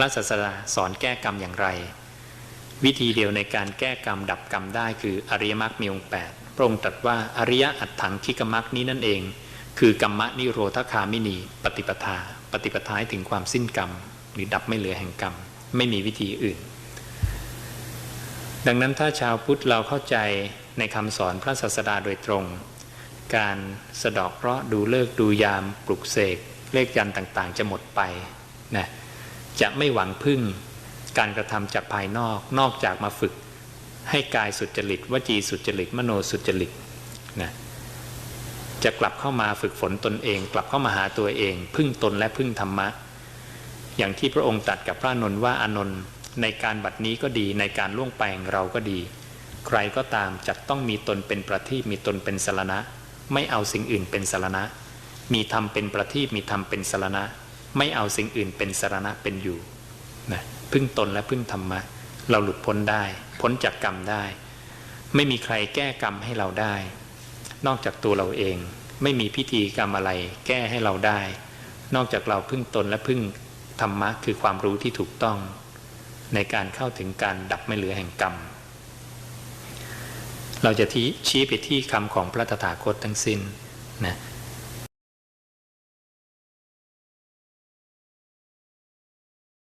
ระศาสดาสอนแก้กรรมอย่างไร วิธีเดียวในการแก้กรรมดับกรรมได้คืออริยมรรคมีองค์แปดพระองค์ตรัสว่าอริยอัตถังคิกมรรคนี้นั่นเอง คือกรรมนิโรธคามินีปฏิปทา ปฏิปทาให้ถึงความสิ้นกรรม หรือดับไม่เหลือแห่งกรรม ไม่มีวิธีอื่น ดังนั้นถ้าชาวพุทธเราเข้าใจในคำสอนพระศาสดาโดยตรง การสะดอกเคราะห์ดูเลิกดูยามปลุกเสกเลขยันต์ต่างๆ จะหมดไปนะ จะไม่หวังพึ่งการกระทำจากภายนอก นอกจากมาฝึกให้กายสุจริตวจีสุจริต มโนสุจริตนะจะกลับเข้ามาฝึกฝนตนเอง กลับเข้ามาหาตัวเอง พึ่งตนและพึ่งธรรมะ อย่างที่พระองค์ตรัสกับพระนนท์ว่าอานนท์ในการบัดนี้ก็ดีในการล่วงไปของเราก็ดี ใครก็ตามจักต้องมีตนเป็นประทีปมีตนเป็นสารณะ ไม่เอาสิ่งอื่นเป็นสารณะ มีธรรมเป็นประทีปมีธรรมเป็นสารณะ ไม่เอาสิ่งอื่นเป็นสารณะเป็นอยู่นะพึ่งตนและพึ่งธรรมะ เราหลุดพ้นได้ พ้นจากกรรมได้ ไม่มีใครแก้กรรมให้เราได้ นอกจากตัวเราเอง ไม่มีพิธีกรรมอะไร แก้ให้เราได้ นอกจากเราพึ่งตนและพึ่งธรรมะคือความรู้ที่ถูกต้อง ในการเข้าถึงการดับไม่เหลือแห่งกรรม เราจะทิชี้ไปที่คำของพระตถาคตทั้งสิ้นนะ